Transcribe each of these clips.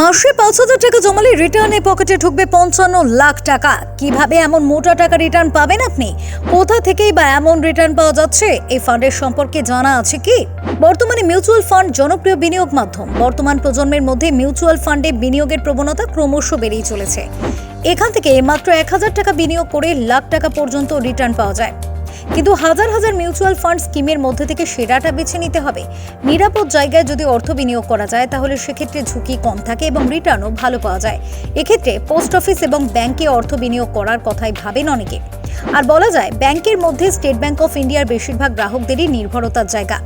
মাসে পাঁচ হাজার টাকা জমালে রিটার্নে পকেটে ঢুকবে পঞ্চান্ন লাখ টাকা। কীভাবে এমন মোটা টাকা রিটার্ন পাবেন আপনি? কোথা থেকেই বা এমন রিটার্ন পাওয়া যাচ্ছে? এই ফান্ডের সম্পর্কে জানা আছে কি? বর্তমানে মিউচুয়াল ফান্ড জনপ্রিয় বিনিয়োগ মাধ্যম। বর্তমান প্রজন্মের মধ্যে মিউচুয়াল ফান্ডে বিনিয়োগের প্রবণতা ক্রমশ বেড়েই চলেছে। এখান থেকে মাত্র এক হাজার টাকা বিনিয়োগ করে লাখ টাকা পর্যন্ত রিটার্ন পাওয়া যায়। কিন্তু হাজার হাজার মিউচুয়াল ফান্ড স্কিমের মধ্যে থেকে সেরাটা বেছে নিতে হবে। নিরাপদ জায়গায় যদি অর্থ বিনিয়োগ করা যায়, তাহলে সেক্ষেত্রে ঝুঁকি কম থাকে এবং রিটার্নও ভালো পাওয়া যায়। এক্ষেত্রে পোস্ট অফিস এবং ব্যাংকে অর্থ বিনিয়োগ করার কথাই ভাবেন অনেকে। আর বলা যায়, ব্যাংকের মধ্যে স্টেট ব্যাংক অফ ইন্ডিয়ার বেশিরভাগ গ্রাহকদেরই নির্ভরতার জায়গা।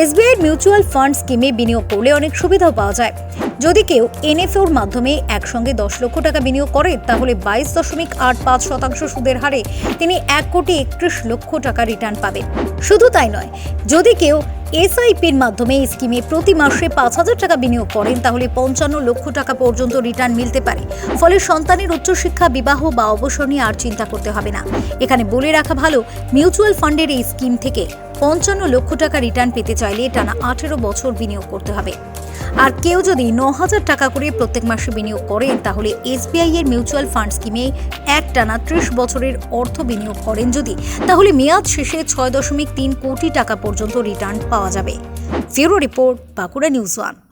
এসবিআই মিউচুয়াল ফান্ড স্কিমে বিনিয়োগ করলে অনেক সুবিধাও পাওয়া যায়। যদি কেউ এনএফওর মাধ্যমে একসঙ্গে দশ লক্ষ টাকা বিনিয়োগ করে, তাহলে বাইশ দশমিক আট পাঁচ শতাংশ সুদের হারে তিনি এক কোটি একত্রিশ লক্ষ টাকা রিটার্ন পাবেন। শুধু তাই নয়, যদি কেউ এসআইপির মাধ্যমে এই স্কিমে প্রতি মাসে পাঁচ হাজার টাকা বিনিয়োগ করেন, তাহলে পঞ্চান্ন লক্ষ টাকা পর্যন্ত রিটার্ন মিলতে পারে। ফলে সন্তানের উচ্চশিক্ষা, বিবাহ বা অবসর নিয়ে আর চিন্তা করতে হবে না। এখানে বলে রাখা ভালো, মিউচুয়াল ফান্ডের এই স্কিম থেকে পঞ্চান্ন লক্ষ টাকা রিটার্ন পেতে চাইলে টানা আঠেরো বছর বিনিয়োগ করতে হবে। আর কেউ যদি ন হাজার টাকা করে প্রত্যেক মাসে বিনিয়োগ করেন, তাহলে এসবিআই এর মিউচুয়াল ফান্ড স্কিমে এক টানা ত্রিশ বছরের অর্থ বিনিয়োগ করেন যদি, তাহলে মেয়াদ শেষে ছয় দশমিক তিন কোটি টাকা পর্যন্ত রিটার্ন পাওয়া যাবে। Bureau report Bankura news one.